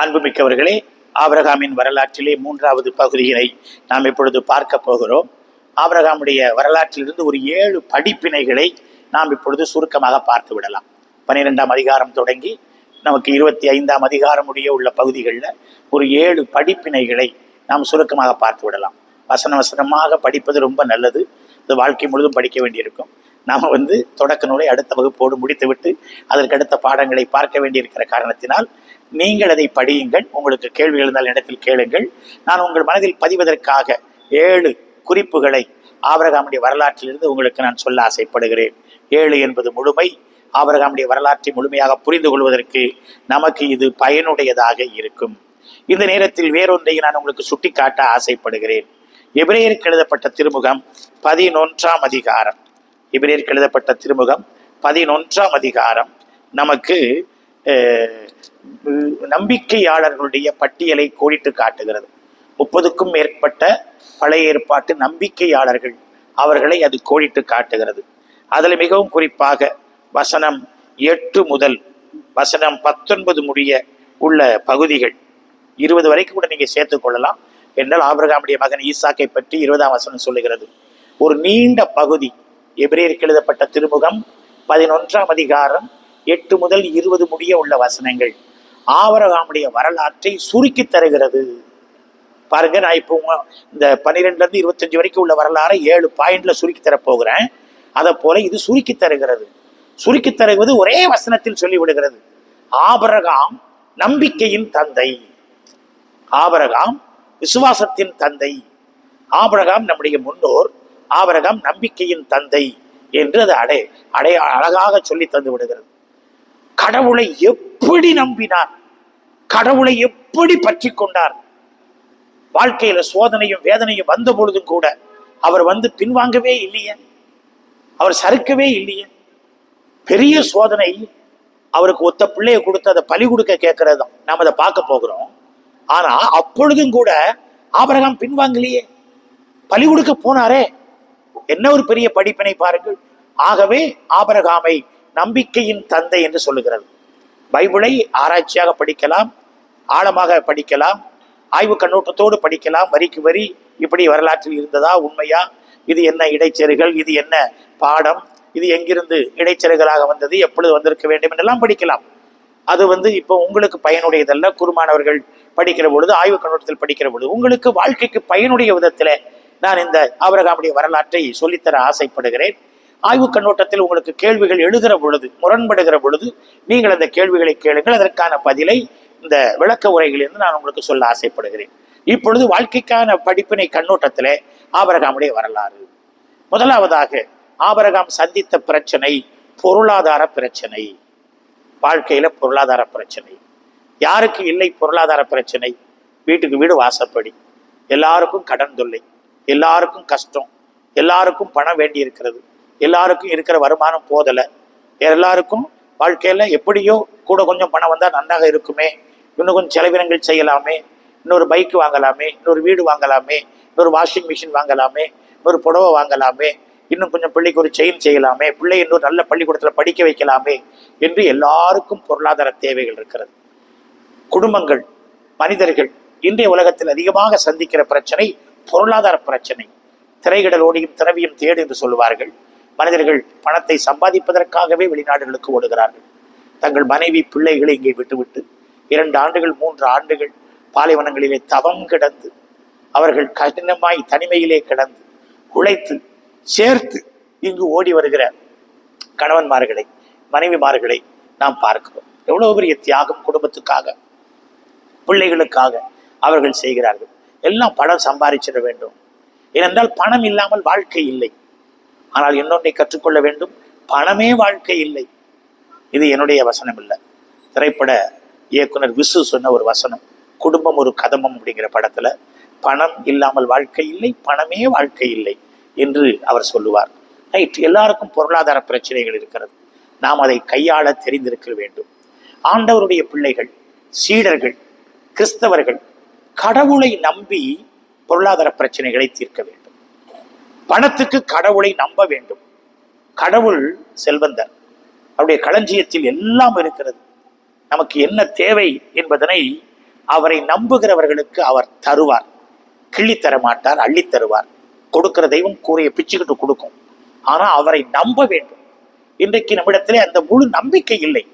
அன்புமிக்கவர்களே ஆபிரகாமின் வரலாற்றிலே மூன்றாவது பகுதியினை நாம் இப்பொழுது பார்க்க போகிறோம். ஆபிரகாமுடைய வரலாற்றிலிருந்து ஒரு ஏழு படிப்பினைகளை நாம் இப்பொழுது சுருக்கமாக பார்த்து விடலாம். பன்னிரெண்டாம் அதிகாரம் தொடங்கி நமக்கு இருபத்தி ஐந்தாம் அதிகாரம் உடைய உள்ள பகுதிகளில் ஒரு ஏழு படிப்பினைகளை நாம் சுருக்கமாக பார்த்து விடலாம். வசன வசனமாக படிப்பது ரொம்ப நல்லது. அது வாழ்க்கை முழுதும் படிக்க வேண்டியிருக்கும். நாம் வந்து தொடக்க நூலை அடுத்த வகுப்போடு முடித்துவிட்டு அதற்கு அடுத்த பாடங்களை பார்க்க வேண்டியிருக்கிற காரணத்தினால் நீங்கள் அதை படியுங்கள். உங்களுக்கு கேள்வி எழுந்தால் இடத்தில் கேளுங்கள். நான் உங்கள் மனதில் பதிவதற்காக ஏழு குறிப்புகளை ஆபரகாமுடைய வரலாற்றிலிருந்து உங்களுக்கு நான் சொல்ல ஆசைப்படுகிறேன். ஏழு என்பது முழுமை. ஆபரகாமுடைய வரலாற்றை முழுமையாக புரிந்து கொள்வதற்கு நமக்கு இது பயனுடையதாக இருக்கும். இந்த நேரத்தில் வேறொன்றை நான் உங்களுக்கு சுட்டிக்காட்ட ஆசைப்படுகிறேன். எபிரேயருக்கு எழுதப்பட்ட திருமுகம் பதினொன்றாம் அதிகாரம். எபிரேயருக்கு எழுதப்பட்ட திருமுகம் பதினொன்றாம் அதிகாரம். நமக்கு நம்பிக்கையாளர்களுடைய பட்டியலை கோடிட்டு காட்டுகிறது. முப்பதுக்கும் மேற்பட்ட பழைய ஏற்பாட்டு நம்பிக்கையாளர்கள் அவர்களை அது கோடிட்டு காட்டுகிறது. அதில் மிகவும் குறிப்பாக வசனம் எட்டு முதல் வசனம் பத்தொன்பது முடிய உள்ள பகுதிகள். இருபது வரைக்கும் கூட நீங்க சேர்த்துக் கொள்ளலாம். என்றால் ஆபிரகாமுடைய மகன் ஈசாக்கை பற்றி இருபதாம் வசனம் சொல்லுகிறது. ஒரு நீண்ட பகுதி எபிரேயருக்கு எழுதப்பட்ட திருமுகம் பதினொன்றாம் அதிகாரம் எட்டு முதல் இருபது முடிய உள்ள வசனங்கள். ஆவரகாமுடைய வரலாற்றை சுருக்கி தருகிறது. பாருங்க நான் இப்போ உங்க- இந்த பன்னிரெண்டுல இருந்து இருபத்தஞ்சு வரைக்கும் உள்ள வரலாறை ஏழு பாயிண்ட்ல சுருக்கி தரப்போகிறேன். அதை போல இது சுருக்கி தருகிறது. சுருக்கி தருவது ஒரே வசனத்தில் சொல்லி விடுகிறது ஆபரகாம் நம்பிக்கையின் தந்தை. ஆபரகாம் விசுவாசத்தின் தந்தை. ஆபரகாம் நம்முடைய முன்னோர். ஆபரகாம் நம்பிக்கையின் தந்தை என்று அது அடை அடைய அழகாக சொல்லி தந்து விடுகிறது. கடவுளை எப்படி நம்பினார்? கடவுளை எப்படி பற்றி கொண்டார்? வாழ்க்கையில சோதனையும் வேதனையும் வந்த பொழுதும் கூட அவர் வந்து பின்வாங்கவே இல்லையே? அவர் சறுக்கவே இல்லையே? பெரிய சோதனை. அவருக்கு ஒத்த பிள்ளைய கொடுத்து அதை பலி கொடுக்க கேட்கறது தான் நாம் அதை பார்க்க போகிறோம். ஆனா அப்பொழுதும் கூட ஆபரகாம் பின்வாங்கலையே. பலி கொடுக்க போனாரே. என்ன ஒரு பெரிய படிப்பினை பாருங்கள். ஆகவே ஆபரகாமை நம்பிக்கையின் தந்தை என்று சொல்லுகிறது. பைபிளை ஆராய்ச்சியாக படிக்கலாம் ஆழமாக படிக்கலாம் ஆய்வு கண்ணோட்டத்தோடு படிக்கலாம் வரிக்கு வரி இப்படி வரலாற்றில் இருந்ததா உண்மையா? இது என்ன இடைச்செருகள் இது என்ன பாடம்? இது எங்கிருந்து இடைச்செருகளாக வந்தது? எப்பொழுது வந்திருக்க வேண்டும் என்றெல்லாம் படிக்கலாம். அது வந்து இப்போ உங்களுக்கு பயனுடையதல்ல. குருமானவர்கள் படிக்கிற பொழுது ஆய்வு கண்ணோட்டத்தில் படிக்கிற பொழுது உங்களுக்கு வாழ்க்கைக்கு பயனுடைய விதத்தில் நான் இந்த ஆபிரகாமுடைய வரலாற்றை சொல்லித்தர ஆசைப்படுகிறேன். ஆய்வு கண்ணோட்டத்தில் உங்களுக்கு கேள்விகள் எழுகிற பொழுது முரண்படுகிற பொழுது நீங்கள் அந்த கேள்விகளை கேளுங்கள். அதற்கான பதிலை இந்த விளக்க உரைகளிலிருந்து நான் உங்களுக்கு சொல்ல ஆசைப்படுகிறேன். இப்பொழுது வாழ்க்கைக்கான படிப்பினை கண்ணோட்டத்திலே ஆபரகாமுடைய வரலாறு. முதலாவதாக ஆபரகாம் சந்தித்த பிரச்சனை பொருளாதார பிரச்சனை. வாழ்க்கையில பொருளாதார பிரச்சனை. யாருக்கு இல்லை பொருளாதார பிரச்சனை? வீட்டுக்கு வீடு வாசப்படி. எல்லாருக்கும் கடன் தொல்லை. எல்லாருக்கும் கஷ்டம். எல்லாருக்கும் பணம் வேண்டி இருக்கிறது எல்லாருக்கும் இருக்கிற வருமானம் போதலை. எல்லாருக்கும் வாழ்க்கையில் எப்படியோ கூட கொஞ்சம் பணம் வந்தால் நன்றாக இருக்குமே. இன்னும் கொஞ்சம் செலவினங்கள் செய்யலாமே. இன்னொரு பைக் வாங்கலாமே. இன்னொரு வீடு வாங்கலாமே. இன்னொரு வாஷிங் மிஷின் வாங்கலாமே. இன்னொரு புடவை வாங்கலாமே. இன்னும் கொஞ்சம் பிள்ளைக்கு ஒரு செயின் செய்யலாமே. பிள்ளை இன்னொரு நல்ல பள்ளிக்கூடத்தில் படிக்க வைக்கலாமே என்று எல்லாருக்கும் பொருளாதார தேவைகள் இருக்கிறது. குடும்பங்கள் மனிதர்கள் இன்றைய உலகத்தில் அதிகமாக சந்திக்கிற பிரச்சனை பொருளாதார பிரச்சனை. திரைகடல் ஓடியும் திரவியும் தேடு என்று சொல்லுவார்கள். மனிதர்கள் பணத்தை சம்பாதிப்பதற்காகவே வெளிநாடுகளுக்கு ஓடுகிறார்கள். தங்கள் மனைவி பிள்ளைகளை இங்கே விட்டுவிட்டு இரண்டு ஆண்டுகள் மூன்று ஆண்டுகள் பாலைவனங்களிலே தவம் கிடந்து அவர்கள் கடினமாய் தனிமையிலே கிடந்து உழைத்து சேர்த்து இங்கு ஓடி வருகிற கணவன்மார்களை மனைவிமார்களை நாம் பார்க்கிறோம். எவ்வளவு பெரிய தியாகம் குடும்பத்துக்காக பிள்ளைகளுக்காக அவர்கள் செய்கிறார்கள். எல்லாம் பணம் சம்பாதிச்சிட வேண்டும். ஏனென்றால் பணம் இல்லாமல் வாழ்க்கை இல்லை. ஆனால் இன்னொன்றை கற்றுக்கொள்ள வேண்டும். பணமே வாழ்க்கை இல்லை. இது என்னுடைய வசனம் இல்லை. திரைப்பட இயக்குனர் விசு சொன்ன ஒரு வசனம். குடும்பம் ஒரு கதமம் அப்படிங்கிற படத்துல பணம் இல்லாமல் வாழ்க்கை இல்லை பணமே வாழ்க்கை இல்லை என்று அவர் சொல்லுவார். ரைட் எல்லாருக்கும் பொருளாதார பிரச்சனைகள் இருக்கிறது. நாம் அதை கையாள தெரிந்திருக்க வேண்டும். ஆண்டவருடைய பிள்ளைகள் சீடர்கள் கிறிஸ்தவர்கள் கடவுளை நம்பி பொருளாதார பிரச்சனைகளை தீர்க்க வேண்டும். பணத்துக்கு கடவுளை நம்ப வேண்டும். கடவுள் செல்வந்தர். அவருடைய களஞ்சியத்தில் எல்லாம் இருக்கிறது. நமக்கு என்ன தேவை என்பதனை அவரை நம்புகிறவர்களுக்கு அவர் தருவார். கிள்ளி தர மாட்டார் அள்ளி தருவார். கொடுக்கிற தெய்வம் கூரையை பிச்சுக்கிட்டு கொடுக்கும். ஆனா அவரை நம்ப வேண்டும். இன்றைக்கு நம்மிடத்திலே அந்த முழு நம்பிக்கை இல்லை.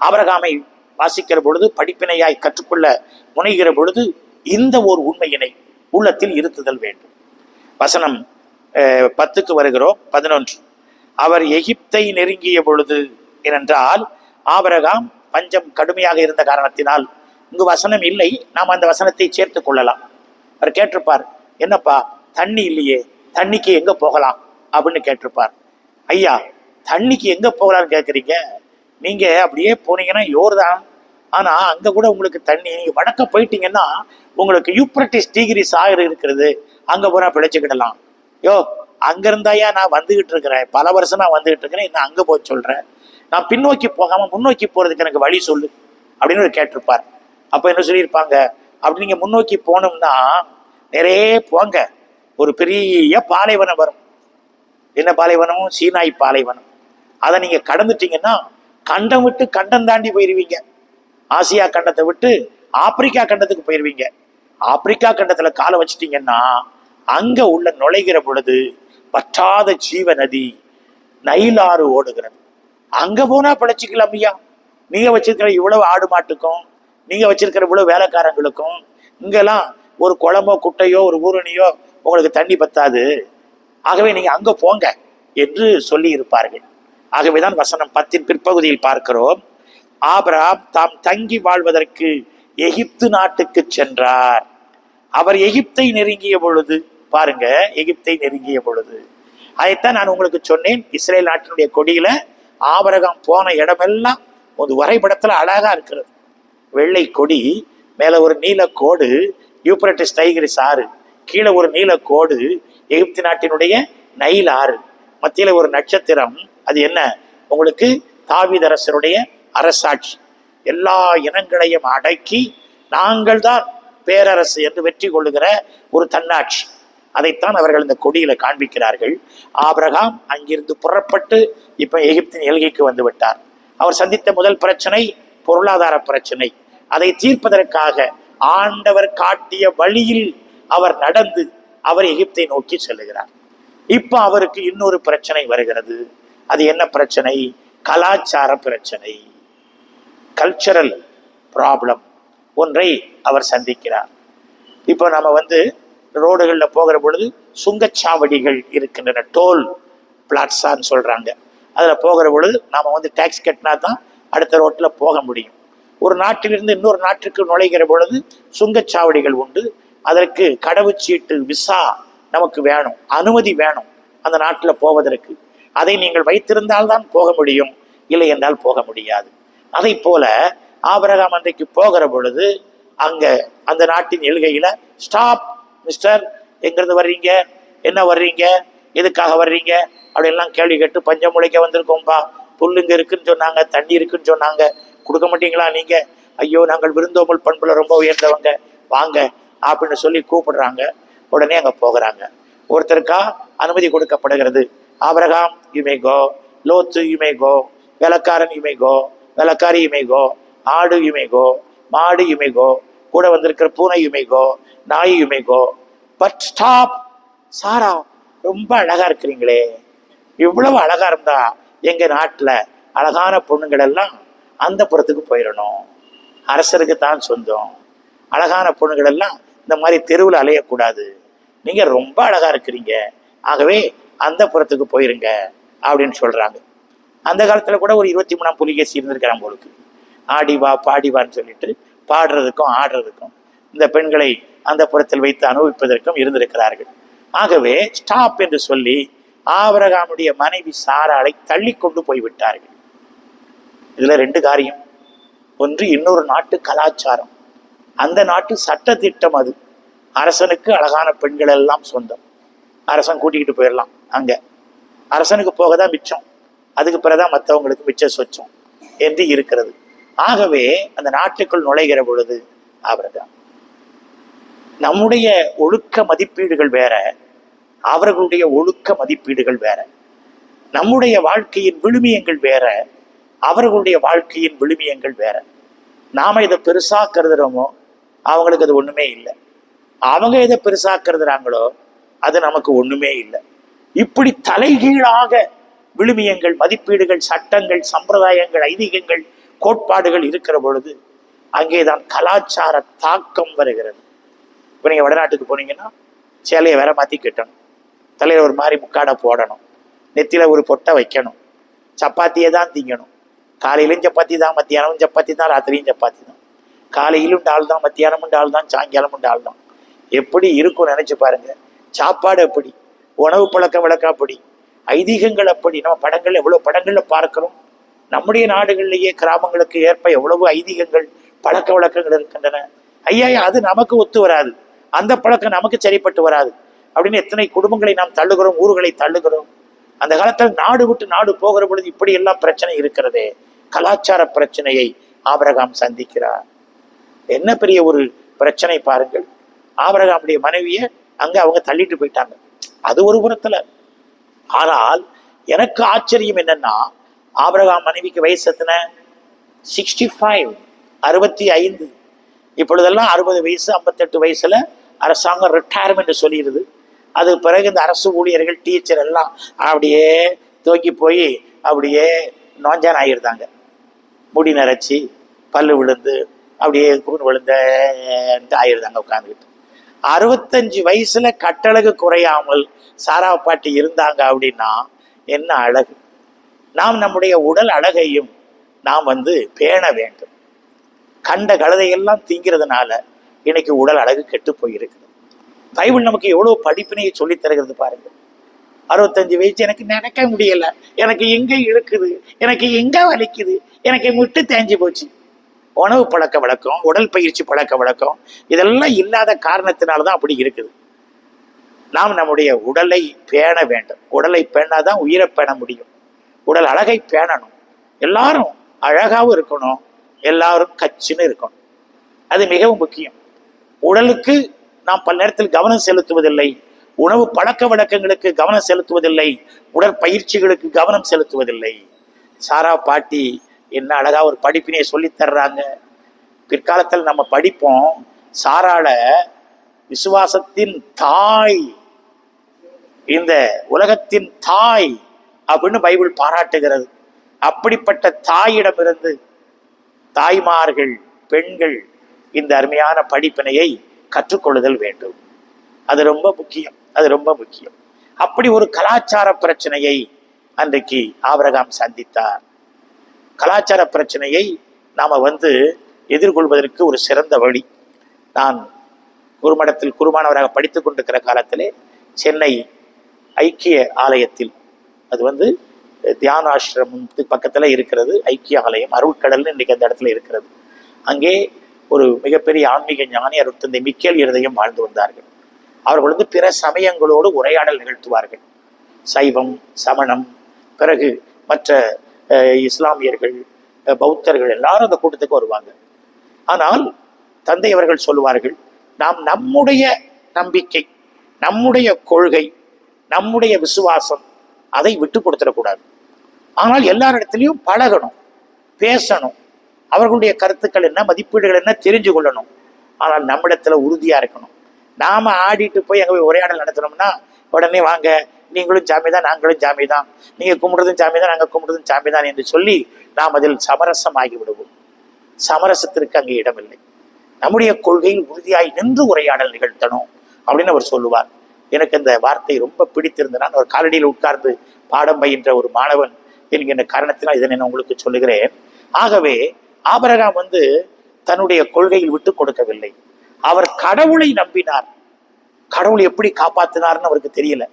ஆபிரகாமை வாசிக்கிற பொழுது படிப்பினையாய் கற்றுக்கொள்ள முனைகிற பொழுது இந்த ஒரு உண்மையினை உள்ளத்தில் இருத்துதல் வேண்டும். வசனம் பத்துக்கு வருகிறோம் பதினொன்று. அவர் எகிப்தை நெருங்கிய பொழுது ஏனென்றால் ஆபரகாம் பஞ்சம் கடுமையாக இருந்த காரணத்தினால் இங்கு வசனம் இல்லை நாம் அந்த வசனத்தை சேர்த்து கொள்ளலாம். அவர் கேட்டிருப்பார் என்னப்பா தண்ணி இல்லையே தண்ணிக்கு எங்க போகலாம்? அப்படின்னு கேட்டிருப்பார். ஐயா தண்ணிக்கு எங்க போகலாம்னு கேட்குறீங்க? நீங்க அப்படியே போனீங்கன்னா யோர்தான். ஆனா அங்க கூட உங்களுக்கு தண்ணி நீங்க வடக்க போயிட்டீங்கன்னா உங்களுக்கு யூப்ரட்டிஸ் டிகிரி சாகர் இருக்கிறது. அங்க போனா பிழைச்சுக்கிடலாம். யோ அங்க இருந்தாயா நான் வந்துகிட்டு இருக்கிறேன் பல வருஷம் நான் வந்துகிட்டு இருக்கிறேன் இன்னும் அங்க போய் சொல்றேன் நான் பின்னோக்கி போகாம முன்னோக்கி போறதுக்கு எனக்கு வழி சொல்லு அப்படின்னு ஒரு கேட்டிருப்பார். அப்ப என்ன சொல்லியிருப்பாங்க? அப்படி நீங்க முன்னோக்கி போனோம்னா நிறைய போங்க. ஒரு பெரிய பாலைவனம் வரும். என்ன பாலைவனமும் சீனாய் பாலைவனம். அதை நீங்க கடந்துட்டீங்கன்னா கண்டம் விட்டு கண்டம் தாண்டி போயிருவீங்க. ஆசியா கண்டத்தை விட்டு ஆப்பிரிக்கா கண்டத்துக்கு போயிருவீங்க. ஆப்பிரிக்கா கண்டத்துல காலை வச்சிட்டீங்கன்னா அங்க உள்ள நுழைகிற பொழுது வற்றாத ஜீவ நதி நைலாறு ஓடுகிறது. அங்க போனா பிழைச்சிக்கலாம் ஐயா. நீங்க வச்சிருக்கிற இவ்வளவு ஆடு மாட்டுக்கும் நீங்க வச்சிருக்கிற இவ்வளவு வேலைக்காரங்களுக்கும் இங்கெல்லாம் ஒரு குளமோ குட்டையோ ஒரு ஊரணியோ உங்களுக்கு தண்ணி பத்தாது. ஆகவே நீங்க அங்க போங்க என்று சொல்லி இருப்பார்கள் ஆகவேதான் வசனம் பத்தின் பிற்பகுதியில் பார்க்கிறோம். ஆபராம் தாம் தங்கி வாழ்வதற்கு எகிப்து நாட்டுக்கு சென்றார். அவர் எகிப்தை நெருங்கிய பொழுது பாருங்க எகிப்தை நெருங்கிய பொழுது. அதைத்தான் நான் உங்களுக்கு சொன்னேன் இஸ்ரேல் நாட்டினுடைய கொடியில ஆபரகம் போன இடமெல்லாம் ஒரு வரைபடத்துல அழகா இருக்கிறது. வெள்ளை கொடி மேல ஒரு நீல கோடு யூப்ரட்டிஸ் டைகிரிஸ் ஆறு கீழே ஒரு நீல கோடு எகிப்து நாட்டினுடைய நைல் ஆறு. மத்தியில ஒரு நட்சத்திரம் அது என்ன? உங்களுக்கு தாவிதரசருடைய அரசாட்சி. எல்லா இனங்களையும் அடக்கி நாங்கள் தான் பேரரசு என்று வெற்றி கொள்ளுகிற ஒரு தன்னாட்சி. அதைத்தான் அவர்கள் இந்த கொடியில காண்பிக்கிறார்கள். ஆபிரகாம் அங்கிருந்து புறப்பட்டு இப்ப எகிப்தின் எல்கைக்கு வந்து விட்டார். அவர் சந்தித்த முதல் பிரச்சனை பொருளாதார பிரச்சனை. அதை தீர்ப்பதற்காக ஆண்டவர் காட்டிய வழியில் அவர் நடந்து அவர் எகிப்தை நோக்கி செல்லுகிறார். இப்ப அவருக்கு இன்னொரு பிரச்சனை வருகிறது. அது என்ன பிரச்சனை? கலாச்சார பிரச்சனை. கல்ச்சரல் ப்ராப்ளம் ஒன்றை அவர் சந்திக்கிறார். இப்போ நம்ம வந்து ரோடுகளில் போகிற பொழுது சுங்கச்சாவடிகள் இருக்கின்றன. டோல் பிளாட்ஸான்னு சொல்கிறாங்க அதில் போகிற பொழுது நாம் வந்து டேக்ஸ் கட்டினா தான் அடுத்த ரோட்டில் போக முடியும். ஒரு நாட்டிலிருந்து இன்னொரு நாட்டிற்கு நுழைகிற பொழுது சுங்கச்சாவடிகள் உண்டு. அதற்கு கடவுச்சீட்டு விசா நமக்கு வேணும். அனுமதி வேணும் அந்த நாட்டில் போவதற்கு. அதை நீங்கள் வைத்திருந்தால்தான் போக முடியும். இல்லை என்றால் போக முடியாது. அதை போல ஆபரகாம் அன்றைக்கு போகிற பொழுது அங்கே அந்த நாட்டின் எழுகையில் ஸ்டாப் மிஸ்டர் எங்கேருந்து வர்றீங்க? என்ன வர்றீங்க? எதுக்காக வர்றீங்க? அப்படின்லாம் கேள்வி கேட்டு பஞ்சம் முளைக்க வந்திருக்கோம்பா. புல்லுங்க இருக்குன்னு சொன்னாங்க தண்ணி இருக்குன்னு சொன்னாங்க. கொடுக்க மாட்டீங்களா நீங்கள் ஐயோ நாங்கள் விருந்தோம்பல் பண்புல ரொம்ப உயர்ந்தவங்க. வாங்க அப்படின்னு சொல்லி கூப்பிடுறாங்க. உடனே அங்கே போகிறாங்க. ஒருத்தருக்கா அனுமதி கொடுக்கப்படுகிறது. ஆபரகாம் யுமேகோ லோத்து யுமேகோ வேலைக்காரன் யுமே கோ வேலைக்காரி ஆடு யுமேகோ மாடு யுமேகோ கூட வந்திருக்கிற பூனை யுமைகோ நாய் யுமைகோ பட் ஸ்டாப் சாரா ரொம்ப அழகா இருக்கிறீங்களே. இவ்வளவு அழகா இருந்தா எங்க நாட்டில் அழகான பொண்ணுங்கள் எல்லாம் அந்த புறத்துக்கு போயிடணும். அரசருக்கு தான் சொந்தம். அழகான பொண்ணுகள் எல்லாம் இந்த மாதிரி தெருவில் அலையக்கூடாது. நீங்க ரொம்ப அழகா இருக்கிறீங்க. ஆகவே அந்த புறத்துக்கு போயிருங்க அப்படின்னு சொல்றாங்க. அந்த காலத்துல கூட ஒரு இருபத்தி மூணாம் புலிகேசி இருந்திருக்கிறாங்க உங்களுக்கு ஆடி வா பாடி வான்னு சொல்லிட்டு பாடுறதுக்கும் ஆடுறதுக்கும் இந்த பெண்களை அந்த புறத்தில் வைத்து அனுபவிப்பதற்கும் இருந்திருக்கிறார்கள். ஆகவே ஸ்டாப் என்று சொல்லி ஆபரகாமுடைய மனைவி சாராளை தள்ளி கொண்டு போய்விட்டார்கள். இதுல ரெண்டு காரியம். ஒன்று இன்னொரு நாட்டு கலாச்சாரம். அந்த நாட்டு சட்ட திட்டம் அது. அரசனுக்கு அழகான பெண்கள் எல்லாம் சொந்தம். அரசன் கூட்டிக்கிட்டு போயிடலாம் அங்க. அரசனுக்கு போக தான் மிச்சம். அதுக்கு பிறகுதான் மற்றவங்களுக்கு மிச்ச சொச்சம் என்று இருக்கிறது. ஆகவே அந்த நாட்டுக்குள் நுழைகிற பொழுது அவர்தான் நம்முடைய ஒழுக்க மதிப்பீடுகள் வேற அவர்களுடைய ஒழுக்க மதிப்பீடுகள் வேற நம்முடைய வாழ்க்கையின் விழுமியங்கள் வேற அவர்களுடைய வாழ்க்கையின் விழுமியங்கள் வேற. நாம இதை பெருசா கருதுறோமோ அவங்களுக்கு அது ஒண்ணுமே இல்லை. அவங்க எதை பெருசாக்குறதுறாங்களோ அது நமக்கு ஒண்ணுமே இல்லை. இப்படி தலைகீழாக விழுமியங்கள் மதிப்பீடுகள் சட்டங்கள் சம்பிரதாயங்கள் ஐதீகங்கள் கோட்பாடுகள் இருக்கிற பொழுது அங்கேதான் கலாச்சார தாக்கம் வருகிறது. இப்போ நீங்கள் வடநாட்டுக்கு போனீங்கன்னா சேலையை வேற மாற்றி கட்டணும். தலையில் ஒரு மாதிரி முக்காடை போடணும். நெத்தியில் ஒரு பொட்டை வைக்கணும். சப்பாத்தியை தான் திங்கணும். காலையிலும் சப்பாத்தி தான் மத்தியானமும் சப்பாத்தி தான் ராத்திரியும் சப்பாத்தி தான். காலையிலும் டால் தான் மத்தியானமும் டால் தான் சாயங்காலமும் டால் தான். எப்படி இருக்கும் நினச்சி பாருங்க. சாப்பாடு எப்படி? உணவு பழக்க வழக்கம் அப்படி ஐதீகங்கள் அப்படி? நம்ம படங்கள் எவ்வளோ படங்களில் பார்க்குறோம். நம்முடைய நாடுகளிலேயே கிராமங்களுக்கு ஏற்ப எவ்வளவு ஐதீகங்கள் பழக்க வழக்கங்கள் இருக்கின்றன? ஐயா அது நமக்கு ஒத்து வராது. அந்த பழக்கம் நமக்கு சரிப்பட்டு வராது. அப்படின்னு எத்தனை குடும்பங்களை நாம் தள்ளுகிறோம் ஊர்களை தள்ளுகிறோம். அந்த காலத்தில் நாடு விட்டு நாடு போகிற பொழுது இப்படி எல்லாம் பிரச்சனை இருக்கிறதே. கலாச்சார பிரச்சனையை ஆபரகாம் சந்திக்கிறார். என்ன பெரிய ஒரு பிரச்சனை பாருங்கள். ஆபரகாமுடைய மனைவியை அங்க அவங்க தள்ளிட்டு போயிட்டாங்க. அது ஒரு புறத்துல. ஆனால் எனக்கு ஆச்சரியம் என்னன்னா ஆபரகாம் மனைவிக்கு வயசு எத்தனை? சிக்ஸ்டி ஃபைவ் அறுபத்தி ஐந்து. இப்பொழுதெல்லாம் அறுபது வயசு ஐம்பத்தெட்டு வயசுல அரசாங்கம் ரிட்டையர்மெண்ட் சொல்லிடுது. அது பிறகு இந்த அரசு ஊழியர்கள் டீச்சர் எல்லாம் அப்படியே தூக்கி போய் அப்படியே நோஞ்சான் ஆகிருந்தாங்க முடி நரைச்சி பல்லு விழுந்து அப்படியே கூன் விழுந்தன்ட்டு ஆயிருந்தாங்க உட்காந்துக்கிட்டு அறுபத்தஞ்சு வயசுல கட்டழகு குறையாமல் சாரா பாட்டி இருந்தாங்க அப்படின்னா என்ன அழகு? நாம் நம்முடைய உடல் அழகையும் நாம் வந்து பேண வேண்டும். கண்ட கழுதையெல்லாம் திங்கிறதுனால இன்னைக்கு உடல் அழகு கெட்டு போயிருக்குது. பைபிள் நமக்கு எவ்வளோ படிப்பினையை சொல்லித் தருகிறது பாருங்க அறுபத்தஞ்சு வயசு எனக்கு நினைக்க முடியல. எனக்கு எங்கே இழுக்குது? எனக்கு எங்கே வலிக்குது? எனக்கு முட்டு தேஞ்சு போச்சு. உணவு பழக்க வழக்கம் உடல் பயிற்சி பழக்க வழக்கம் இதெல்லாம் இல்லாத காரணத்தினால தான் அப்படி இருக்குது. நாம் நம்முடைய உடலை பேண வேண்டும். உடலை பேணாதான் உயிரை பேண முடியும். உடல் அழகை பேணணும். எல்லாரும் அழகாகவும் இருக்கணும். எல்லாரும் கச்சுன்னு இருக்கணும். அது மிகவும் முக்கியம். உடலுக்கு நாம் பல நேரத்தில் கவனம் செலுத்துவதில்லை. உணவு பழக்க வழக்கங்களுக்கு கவனம் செலுத்துவதில்லை. உடற்பயிற்சிகளுக்கு கவனம் செலுத்துவதில்லை. சாரா பாட்டி என்ன அழகாக ஒரு படிப்பினை சொல்லித் தர்றாங்க. பிற்காலத்தில் நம்ம படிப்போம். சாரால விசுவாசத்தின் தாய் இந்த உலகத்தின் தாய் அப்படின்னு பைபிள் பாராட்டுகிறது. அப்படிப்பட்ட தாயிடமிருந்து தாய்மார்கள் பெண்கள் இந்த அருமையான படிப்பினையை கற்றுக்கொள்ளுதல் வேண்டும். அது ரொம்ப முக்கியம். அது ரொம்ப முக்கியம். அப்படி ஒரு கலாச்சார பிரச்சனையை அன்றைக்கு ஆபரகாம் சந்தித்தார். கலாச்சார பிரச்சனையை நாம் வந்து எதிர்கொள்வதற்கு ஒரு சிறந்த வழி. நான் குருமடத்தில் குருமானவராக படித்துக் கொண்டிருக்கிற காலத்திலே சென்னை ஐக்கிய ஆலயத்தில் அது வந்து தியானாசிரமத்துக்கு பக்கத்தில் இருக்கிறது ஐக்கிய ஆலயம் அருட்கடல்னு இன்றைக்கி அந்த இடத்துல இருக்கிறது. அங்கே ஒரு மிகப்பெரிய ஆன்மீக ஞானி அருட்தந்தை மிக்கேல் இருதயம் வாழ்ந்து வந்தார்கள். அவர்கள் வந்து பிற சமயங்களோடு உரையாடல் நிகழ்த்துவார்கள். சைவம் சமணம் பிறகு மற்ற இஸ்லாமியர்கள் பௌத்தர்கள் எல்லாரும் அந்த கூட்டத்துக்கு வருவாங்க. ஆனால் தந்தை அவர்கள் சொல்லுவார்கள் நாம் நம்முடைய நம்பிக்கை நம்முடைய கொள்கை நம்முடைய விசுவாசம் அதை விட்டு கொடுத்துடக்கூடாது ஆனால் எல்லாரிடத்துலையும் பழகணும் பேசணும். அவர்களுடைய கருத்துக்கள் என்ன மதிப்பீடுகள் என்ன தெரிஞ்சு கொள்ளணும். ஆனால் நம்மிடத்துல உறுதியாக இருக்கணும். நாம ஆடிட்டு போய் அங்கே போய் உரையாடல் நடத்தினோம்னா உடனே வாங்க நீங்களும் சாமி தான் நாங்களும் சாமி தான் நீங்கள் கும்பிடுறதும் சாமி தான் நாங்கள் கும்பிடுறதும் சாமி தான் என்று சொல்லி நாம் அதில் சமரசமாகி விடுவோம் சமரசத்திற்கு அங்கே இடமில்லை. நம்முடைய கொள்கையில் உறுதியாய் நின்று உரையாடல் நிகழ்த்தணும் அப்படின்னு அவர் சொல்லுவார். எனக்கு அந்த வார்த்தை ரொம்ப பிடித்திருந்த நான் ஒரு காலடியில் உட்கார்ந்து பாடம் பயின்ற ஒரு மாணவன் என்கின்ற காரணத்தினால் இதை நான் உங்களுக்கு சொல்லுகிறேன். ஆகவே ஆபரகாம் வந்து தன்னுடைய கொள்கையில் விட்டு கொடுக்கவில்லை. அவர் கடவுளை நம்பினார். கடவுள் எப்படி காப்பாத்தினார்னு அவருக்கு தெரியல.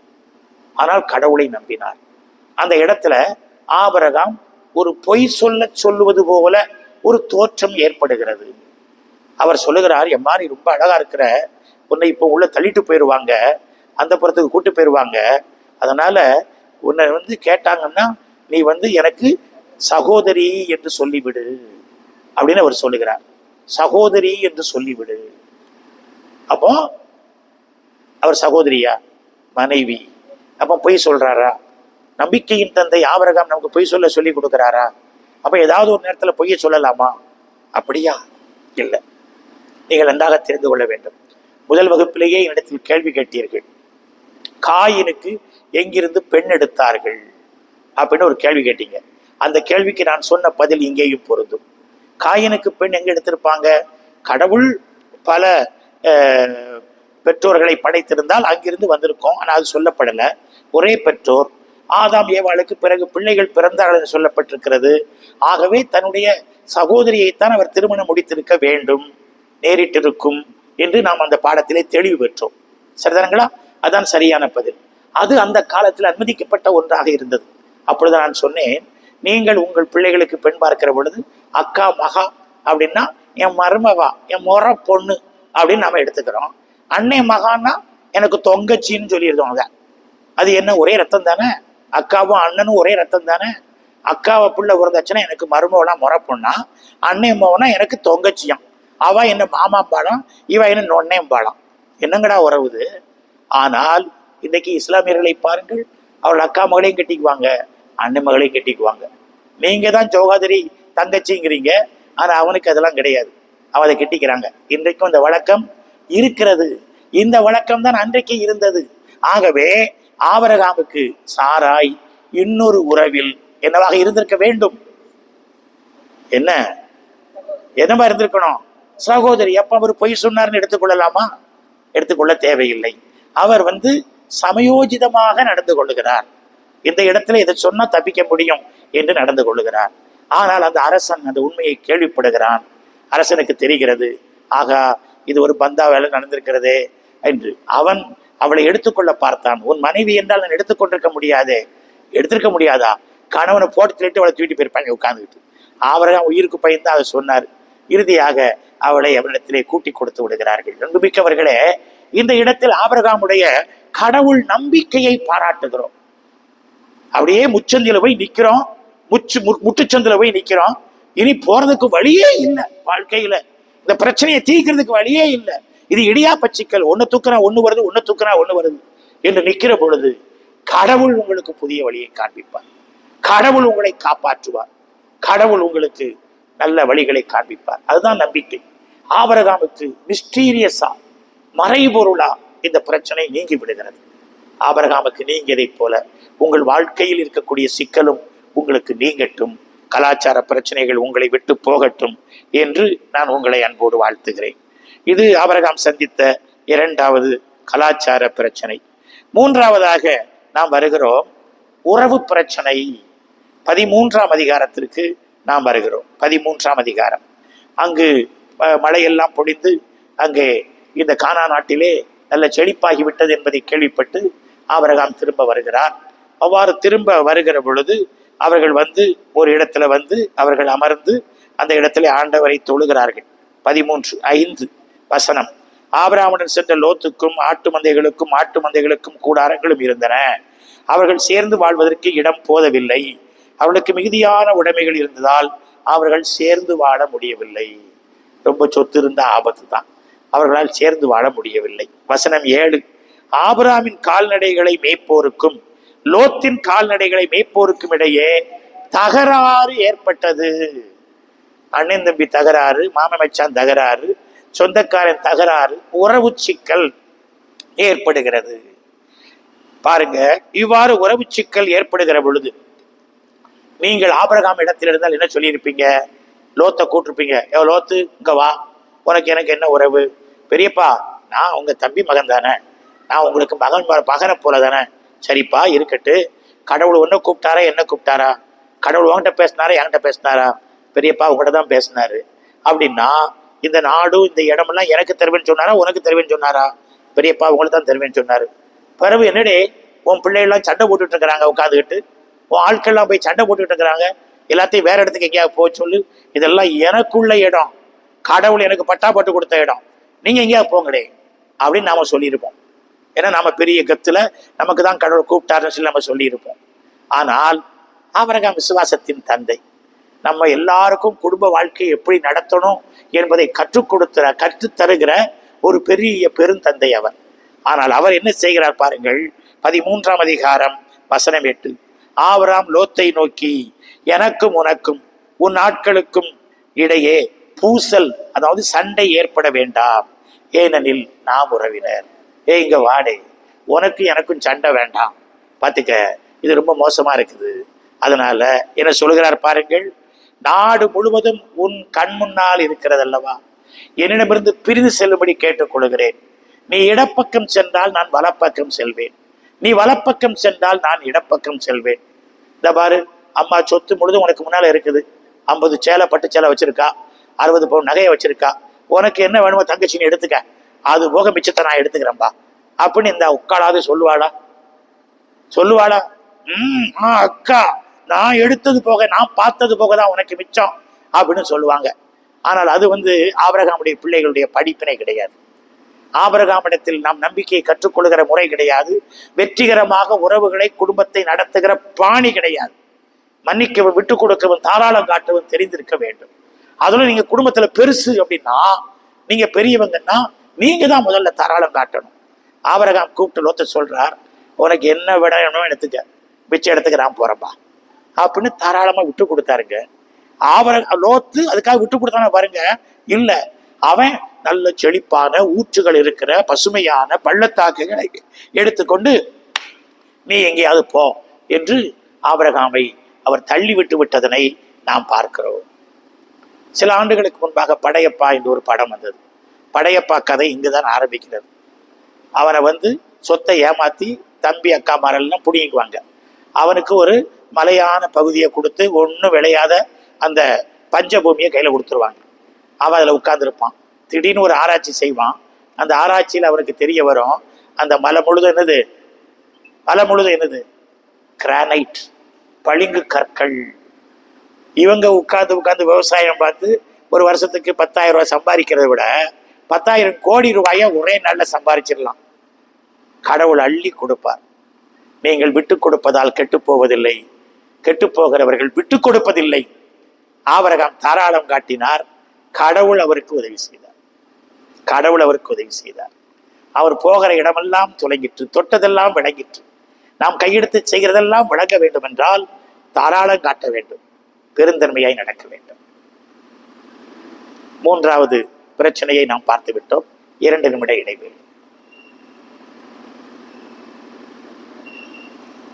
ஆனால் கடவுளை நம்பினார். அந்த இடத்துல ஆபரகாம் ஒரு பொய் சொல்ல சொல்லுவது போல ஒரு தோற்றம் ஏற்படுகிறது. அவர் சொல்லுகிறார் என் ரொம்ப அழகா இருக்கிற. உன்னை இப்போ உள்ள தள்ளிட்டு போயிடுவாங்க அந்த புறத்துக்கு கூட்டு போயிடுவாங்க அதனால உன்னை வந்து கேட்டாங்கன்னா நீ வந்து எனக்கு சகோதரி என்று சொல்லிவிடு அப்படின்னு அவர் சொல்லுகிறார். சகோதரி என்று சொல்லிவிடு. அப்போ அவர் சகோதரியா? மனைவி. அப்போ பொய் சொல்றாரா? நம்பிக்கையின் தந்தை ஆபரகம் நமக்கு பொய் சொல்ல சொல்லி கொடுக்குறாரா? அப்போ ஏதாவது ஒரு நேரத்தில் பொய்யை சொல்லலாமா? அப்படியா? இல்லை. நீங்கள் நன்றாக தெரிந்து கொள்ள வேண்டும். முதல் வகுப்பிலேயே என்னிடத்தில் கேள்வி கேட்டீர்கள். காயினுக்கு எங்கிருந்து பெண் எடுத்தார்கள்? அப்படின்னு ஒரு கேள்வி கேட்டீங்க. அந்த கேள்விக்கு நான் சொன்ன பதில் இங்கேயும் பொருந்தும். காயினுக்கு பெண் எங்க எடுத்திருப்பாங்க? கடவுள் பல பெற்றோர்களை படைத்திருந்தால் அங்கிருந்து வந்திருக்கோம். ஆனால் அது சொல்லப்படலை. ஒரே பெற்றோர். ஆதாம் ஏவாளுக்கு பிறகு பிள்ளைகள் பிறந்தார்கள் என்று சொல்லப்பட்டிருக்கிறது. ஆகவே தன்னுடைய சகோதரியைத்தான் அவர் திருமணம் முடித்திருக்க வேண்டும். நேரிட்டிருக்கும் என்று நாம் அந்த பாடத்திலே தெளிவு பெற்றோம். சரிதானுங்களா? அதான் சரியான பதில். அது அந்த காலத்தில் அனுமதிக்கப்பட்ட ஒன்றாக இருந்தது. அப்பொழுது நான் சொன்னேன் நீங்கள் உங்கள் பிள்ளைகளுக்கு பெண் பார்க்கிற பொழுது அக்கா மகா அப்படின்னா என் மருமகா என் முறை பொண்ணு அப்படின்னு நாம எடுத்துக்கிறோம். அன்னை மகான்னா எனக்கு தொங்கச்சின்னு சொல்லியிருந்தோங்க அது. என்ன ஒரே ரத்தம் தானே? அக்காவும் அண்ணனும் ஒரே ரத்தம் தானே? அக்காவை பிள்ளை பிறந்தாச்சுன்னா எனக்கு மருமவனா முறை பொண்ணா? அன்னை மகனா எனக்கு தொங்கச்சியாம். அவ என்ன மாமா பாடம் இவ என்ன நொன்னையும் பாடம் என்னங்கடா உறவுது ஆனால் இன்னைக்கு இஸ்லாமியர்களை பாருங்கள் அவள் அக்கா மகளையும் கட்டிக்குவாங்க அண்ணன் மகளையும் கட்டிக்குவாங்க. நீங்க தான் ஜோகாதிரி தங்கச்சிங்கிறீங்க ஆனா அவனுக்கு அதெல்லாம் கிடையாது. அவன் அதை கட்டிக்கிறாங்க. இன்றைக்கும் அந்த வழக்கம் இருக்கிறது. இந்த வழக்கம் தான் அன்றைக்கு இருந்தது. ஆகவே ஆபரகாமுக்கு சாராய் இன்னொரு உறவில் என்னவாக இருந்திருக்க வேண்டும்? என்ன? என்னவா இருந்திருக்கணும்? சகோதரி எப்ப அவர் பொய் சொன்னார்னு எடுத்துக்கொள்ளலாமா? எடுத்துக்கொள்ள தேவையில்லை. அவர் வந்து சமயோஜிதமாக நடந்து கொள்ளுகிறார். இந்த இடத்துல இதை சொன்னா தப்பிக்க முடியும் என்று நடந்து கொள்ளுகிறார். ஆனால் அந்த அரசன் அந்த உண்மையை கேள்விப்படுகிறான். அரசனுக்கு தெரிகிறது ஆகா இது ஒரு பந்தா வேலை நடந்திருக்கிறதே என்று. அவன் அவளை எடுத்துக்கொள்ள பார்த்தான். உன் மனைவி என்றால் நான் எடுத்துக்கொண்டிருக்க முடியாதே. எடுத்திருக்க முடியாதா? கணவனை போட்டு தள்ளிட்டு அவளை தூக்கிட்டு போயிருப்பாங்க உட்கார்ந்துக்கிட்டு அவரை உயிருக்கு பயந்து அதை சொன்னார். இறுதியாக அவளை அவரிடத்திலே கூட்டி கொடுத்து விடுகிறார்கள். நம்புமிக்கவர்களே இந்த இடத்தில் ஆபரகாமுடைய கடவுள் நம்பிக்கையை பாராட்டுகிறோம். அப்படியே முச்சந்தில போய் நிக்கிறோம். முச்சு மு- முட்டுச்சந்தில போய் நிக்கிறோம். இனி போறதுக்கு வழியே இல்லை வாழ்க்கையில. இந்த பிரச்சனையை தீர்க்கிறதுக்கு வழியே இல்லை. இது இடியா பச்சிக்கல். ஒன்னு தூக்குனா ஒண்ணு வருது ஒன்னு தூக்குனா ஒண்ணு வருது என்று நிக்கிற பொழுது கடவுள் உங்களுக்கு புதிய வழியை காண்பிப்பார். கடவுள் உங்களை காப்பாற்றுவார். கடவுள் உங்களுக்கு நல்ல வழிகளை காண்பிப்பார். அதுதான் நம்பிக்கை. ஆபரகாமுக்கு மிஸ்டீரியஸா மறைபொருளா இந்த பிரச்சனை நீங்கி விடுகிறது. ஆபரகாமுக்கு நீங்கியதைப் போல உங்கள் வாழ்க்கையில் இருக்கக்கூடிய சிக்கலும் உங்களுக்கு நீங்கட்டும். கலாச்சார பிரச்சனைகள் உங்களை விட்டு போகட்டும் என்று நான் உங்களை அன்போடு வாழ்த்துகிறேன். இது ஆபரகாம் சந்தித்த இரண்டாவது கலாச்சார பிரச்சனை. மூன்றாவதாக நாம் வருகிறோம் உறவு பிரச்சனை. பதிமூன்றாம் அதிகாரத்திற்கு நாம் வருகிறோம். பதிமூன்றாம் அதிகாரம். அங்கு மழையெல்லாம் பொழிந்து அங்கே இந்த கானா நாட்டிலே நல்ல செழிப்பாகி விட்டது என்பதை கேள்விப்பட்டு ஆபரகாம் திரும்ப வருகிறார். அவ்வாறு திரும்ப வருகிற பொழுது அவர்கள் வந்து ஒரு இடத்துல வந்து அவர்கள் அமர்ந்து அந்த இடத்துல ஆண்டவரை தொழுகிறார்கள். பதிமூன்று ஐந்து வசனம். ஆபராமுடன் சென்ற லோத்துக்கும் ஆட்டு மந்தைகளுக்கும் ஆட்டு மந்தைகளுக்கும் கூடாரங்களும் இருந்தன. அவர்கள் சேர்ந்து வாழ்வதற்கு இடம் போதவில்லை. அவர்களுக்கு மிகுதியான உடைமைகள் இருந்ததால் அவர்கள் சேர்ந்து வாழ முடியவில்லை. ரொம்ப சொத்து இருந்த ஆபத்து தான் அவர்களால் சேர்ந்து வாழ முடியவில்லை. வசனம் ஏழு ஆபராமின் கால்நடைகளை மேய்ப்போருக்கும் லோத்தின் கால்நடைகளை மேய்ப்போருக்கும் இடையே தகராறு ஏற்பட்டது. அண்ணன் தம்பி தகராறு மாமமைச்சான் தகராறு சொந்தக்காரன் தகராறு உறவு சிக்கல் ஏற்படுகிறது. பாருங்க இவ்வாறு உறவு சிக்கல் ஏற்படுகிற பொழுது நீங்கள் ஆபரகாம் இடத்தில் இருந்தால் என்ன சொல்லியிருப்பீங்க? லோத்தை கூட்டிருப்பீங்க. எவ்வளோத்து லோத்து இங்க வா. உனக்கு எனக்கு என்ன உறவு? பெரியப்பா நான் உங்கள் தம்பி மகன் தானே. நான் உங்களுக்கு மகன் மகனை போல தானே. சரிப்பா இருக்கட்டு. கடவுள் ஒன்று கூப்பிட்டாரா என்ன கூப்பிட்டாரா? கடவுள் உங்ககிட்ட பேசினாரா என்கிட்ட பேசினாரா? பெரியப்பா உங்கள்கிட்ட தான் பேசினாரு. அப்படின்னா இந்த நாடும் இந்த இடமெல்லாம் எனக்கு தருவேன்னு சொன்னாரா உனக்கு தருவேன்னு சொன்னாரா? பெரியப்பா உங்களுக்கு தான் தருவேன்னு சொன்னார். பிறகு என்னடே உன் பிள்ளைகள்லாம் சண்டை போட்டுட்டு இருக்கிறாங்க உட்காந்துக்கிட்டு உன் ஆட்கள்லாம் போய் சண்டை போட்டுக்கிட்டு இருக்கிறாங்க. எல்லாத்தையும் வேற இடத்துக்கு எங்கேயாவது போக சொல்லு. இதெல்லாம் எனக்குள்ள இடம். கடவுள் எனக்கு பட்டா போட்டு கொடுத்த இடம். நீங்கள் எங்கேயாவது போங்கடே அப்படின்னு நாம சொல்லியிருப்போம். ஏன்னா நாம் பெரிய கத்தில் நமக்கு தான் கடவுள் கூப்பிட்டாருன்னு சொல்லி நம்ம சொல்லியிருப்போம். ஆனால் ஆபரகாம் விசுவாசத்தின் தந்தை. நம்ம எல்லாருக்கும் குடும்ப வாழ்க்கையை எப்படி நடத்தணும் என்பதை கற்றுக் கொடுத்துற கற்றுத் தருகிற ஒரு பெரிய பெருந்தந்தை அவர். ஆனால் அவர் என்ன செய்கிறார் பாருங்கள் பதிமூன்றாம் அதிகாரம் வசனம் எட்டு. ஆவராம் லோத்தை நோக்கி எனக்கும் உனக்கும் உன் ஆட்களுக்கும் இடையே பூசல் அதாவது சண்டை ஏற்பட வேண்டாம். ஏனெனில் நாம் உறவினர். ஏ இங்க வாடே. உனக்கு எனக்கும் சண்டை வேண்டாம். பார்த்துக்க இது ரொம்ப மோசமா இருக்குது. அதனால என்ன சொல்கிறார் பாருங்கள் நாடு முழுவதும் உன் கண் முன்னால் இருக்கிறது அல்லவா என்னிடமிருந்து பிரிந்து செல்லும்படி கேட்டுக்கொள்கிறேன். நீ இடப்பக்கம் சென்றால் நான் வலப்பக்கம் செல்வேன். நீ வலப்பக்கம் சென்றால் நான் இடப்பக்கம் செல்வேன். இந்த பாரு அம்மா சொத்து முழுதும் உனக்கு முன்னால் இருக்குது. ஐம்பது சேலை பட்டு சேலை வச்சிருக்கா? அறுபது பவுன் நகையை வச்சிருக்கா. உனக்கு என்ன வேணுமோ தங்கச்சின்னு எடுத்துக்க. அது போக மிச்சத்தை நான் எடுத்துக்கிறேன்பா. அப்படின்னு இந்த உட்காளாவது சொல்லுவாளா? சொல்லுவாளா? ம் ஆ அக்கா நான் எடுத்தது போக நான் பார்த்தது போக தான் உனக்கு மிச்சம் அப்படின்னு சொல்லுவாங்க. ஆனால் அது வந்து ஆபரகாமுடைய பிள்ளைகளுடைய படிப்பினை கிடையாது. ஆபரகாமிடத்தில் நாம் நம்பிக்கையை கற்றுக்கொள்கிற முறை கிடையாது. வெற்றிகரமாக உறவுகளை குடும்பத்தை நடத்துகிற பாணி கிடையாது. மன்னிக்கவும் விட்டுக் கொடுக்கவும் தாராளம் காட்டவும் தெரிந்திருக்க வேண்டும். அதில் நீங்கள் குடும்பத்தில் பெருசு அப்படின்னா நீங்கள் பெரியவங்கன்னா நீங்கள் தான் முதல்ல தாராளம் காட்டணும். ஆபரகாம் கூப்பிட்டு லோத்த சொல்கிறார் உனக்கு என்ன விட எடுத்துக்க. மிச்சம் இடத்துக்கு நான் போகிறப்பா அப்படின்னு தாராளமாக விட்டு கொடுத்தாருங்க. ஆபர லோத்து அதுக்காக விட்டு கொடுத்தான பாருங்க. இல்லை அவன் நல்ல செழிப்பான ஊற்றுகள் இருக்கிற பசுமையான பள்ளத்தாக்குகளை எடுத்துக்கொண்டு நீ எங்கேயாவது போ என்று ஆபரகாமை அவர் தள்ளி விட்டு விட்டதனை நாம் பார்க்கிறோம். சில ஆண்டுகளுக்கு முன்பாக படையப்பா என்று ஒரு படம் வந்தது. படையப்பா கதை இங்குதான் ஆரம்பிக்கிறது. அவனை வந்து சொத்தை ஏமாத்தி தம்பி அக்கா மாரெல்லாம் புடிங்கிக்குவாங்க. அவனுக்கு ஒரு மலையான பகுதியை கொடுத்து ஒன்றும் விளையாத அந்த பஞ்சபூமியை கையில் கொடுத்துருவாங்க. அவன் அதில் உட்காந்துருப்பான் திடீர்னு ஒரு ஆராய்ச்சி செய்வான். அந்த ஆராய்ச்சியில் அவனுக்கு தெரிய வரும் அந்த மலை முழுதும் என்னது? மலை முழுதும் என்னது? கிரானைட். பளிங்கு கற்கள். இவங்க உட்காந்து உட்காந்து விவசாயம் பார்த்து ஒரு வருஷத்துக்கு பத்தாயிரம் ரூபாய் சம்பாதிக்கிறதை விட பத்தாயிரம் கோடி ரூபாயை ஒரே நாளில் சம்பாதிச்சிடலாம். கடவுள் அள்ளி கொடுப்பார். நீங்கள் விட்டு கொடுப்பதால் கெட்டு போவதில்லை. கெட்டு போகிறவர்கள் விட்டு கொடுப்பதில்லை. ஆவரகம் தாராளம் காட்டினார் கடவுள் அவருக்கு உதவி செய்தார். கடவுள் அவருக்கு உதவி செய்தார். அவர் போகிற இடமெல்லாம் துலங்கிற்று தொட்டதெல்லாம் விளங்கிற்று. நாம் கையெடுத்து செய்கிறதெல்லாம் விளங்க வேண்டும் என்றால் தாராளம் காட்ட வேண்டும். பெருந்தன்மையாய் நடக்க வேண்டும். மூன்றாவது பிரச்சனையை நாம் பார்த்துவிட்டோம். இரண்டு நிமிட இடைவேளை.